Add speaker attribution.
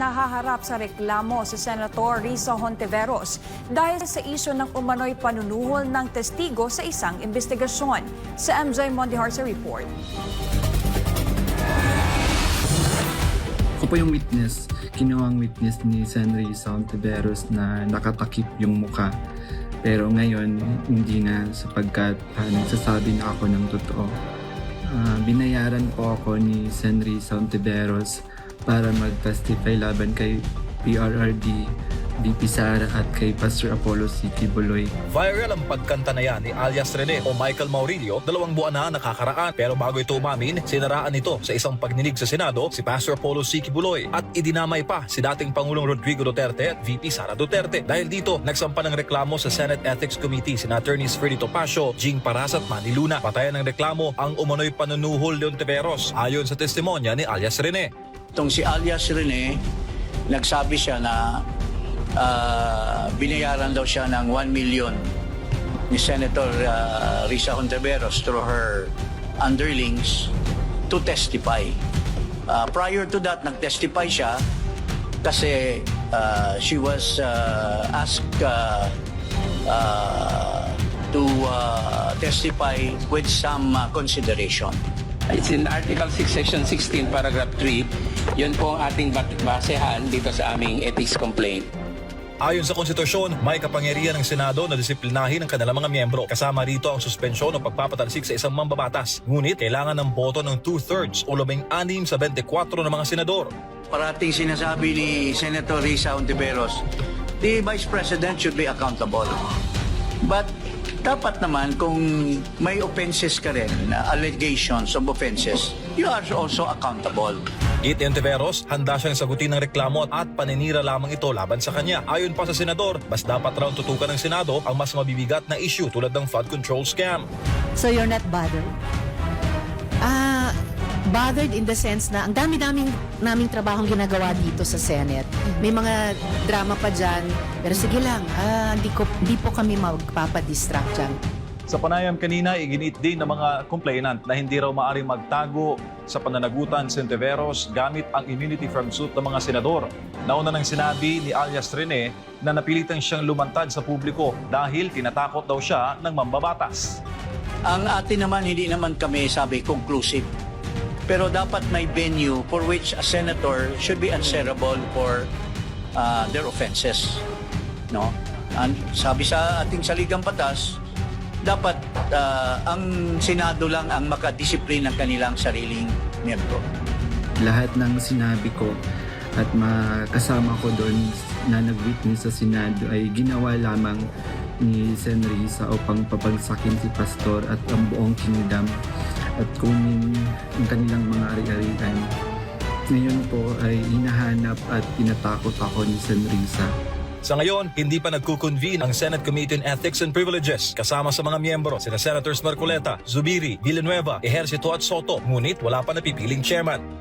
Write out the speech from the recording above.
Speaker 1: nahaharap sa reklamo si Senator Risa Hontiveros dahil sa isyo ng umano'y panunuhol ng testigo sa isang investigasyon. Sa MJ Mondihar sa report.
Speaker 2: Ako po yung witness, kinuwang witness ni San Risa Ontiveros na nakatakip yung muka. Pero ngayon, hindi na sapagkat ah, nagsasabi na ako ng totoo. Ah, binayaran po ako ni San Risa Ontiveros para mag-testify laban kay PRRD, VP Sara at kay Pastor Apollo City Buloy.
Speaker 3: Viral ang pagkanta na yan ni alias Rene o Michael Maurilio dalawang buwan na nakakaraan pero bago ito umamin, sinaraan ito sa isang pagninig sa Senado si Pastor Polo Siki Buloy at idinamay pa si dating Pangulong Rodrigo Duterte at VP Sara Duterte. Dahil dito, nagsampa ng reklamo sa Senate Ethics Committee sina Attorneys Freddy Topacio, Jing Paras at Manny Luna. Patayan ng reklamo ang umano'y panunuhol de Ontiveros ayon sa testimonya ni alias Rene.
Speaker 4: Itong si alias Rene, nagsabi siya na ah, binayaran daw siya ng 1 million ni Senator ah, Risa Hontiveros through her underlings to testify. Ah, prior to that, nag-testify siya kasi ah, she was ah, asked ah, ah, to ah, testify with some ah, consideration.
Speaker 5: It's in Article 6, Section 16, Paragraph 3. Yun po ang ating basehan dito sa aming ethics complaint.
Speaker 3: Ayon sa konstitusyon, may kapangyarihan ng Senado na disiplinahin ang kanilang mga miyembro. Kasama rito ang suspensyon o pagpapatalsik sa isang mambabatas. Ngunit kailangan ng boto ng two-thirds o labing-anim sa 24 ng mga senador.
Speaker 4: parating sinasabi ni Senator Risa Ontiveros, the Vice President should be accountable. But dapat naman kung may offenses ka rin, na allegations of offenses, you are also accountable.
Speaker 3: Git Ontiveros, handa siyang sagutin ng reklamo at paninira lamang ito laban sa kanya. Ayon pa sa senador, mas dapat raw tutukan ng Senado ang mas mabibigat na issue tulad ng flood control scam.
Speaker 6: So you're not bothered? Ah, bothered in the sense na ang dami-daming naming trabahong ginagawa dito sa Senate. May mga drama pa dyan. Pero sige lang, ah, hindi, ko, hindi po kami magpapadistract dyan.
Speaker 7: Sa panayam kanina, iginit din ng mga complainant na hindi raw maaaring magtago sa pananagutan si Ontiveros gamit ang immunity from suit ng mga senador. Nauna nang sinabi ni alias Rene na napilitan siyang lumantad sa publiko dahil tinatakot daw siya ng mambabatas.
Speaker 4: Ang atin naman, hindi naman kami sabi conclusive. Pero dapat may venue for which a senator should be answerable for uh, their offenses. No? Ang, sabi sa ating saligang batas, dapat uh, ang Senado lang ang makadisiplin ng kanilang sariling miyembro.
Speaker 2: Lahat ng sinabi ko at makasama ko doon na nag-witness sa Senado ay ginawa lamang ni Sen Risa upang papagsakin si Pastor at ang buong kingdom at kunin ang kanilang mga ari-arian. Ngayon po ay hinahanap at tinatakot ako ni Sen Risa.
Speaker 3: Sa ngayon, hindi pa nagkukonvene ang Senate Committee on Ethics and Privileges kasama sa mga miyembro sina Senators Marcoleta, Zubiri, Villanueva, Ejercito at Soto. Ngunit wala pa napipiling chairman.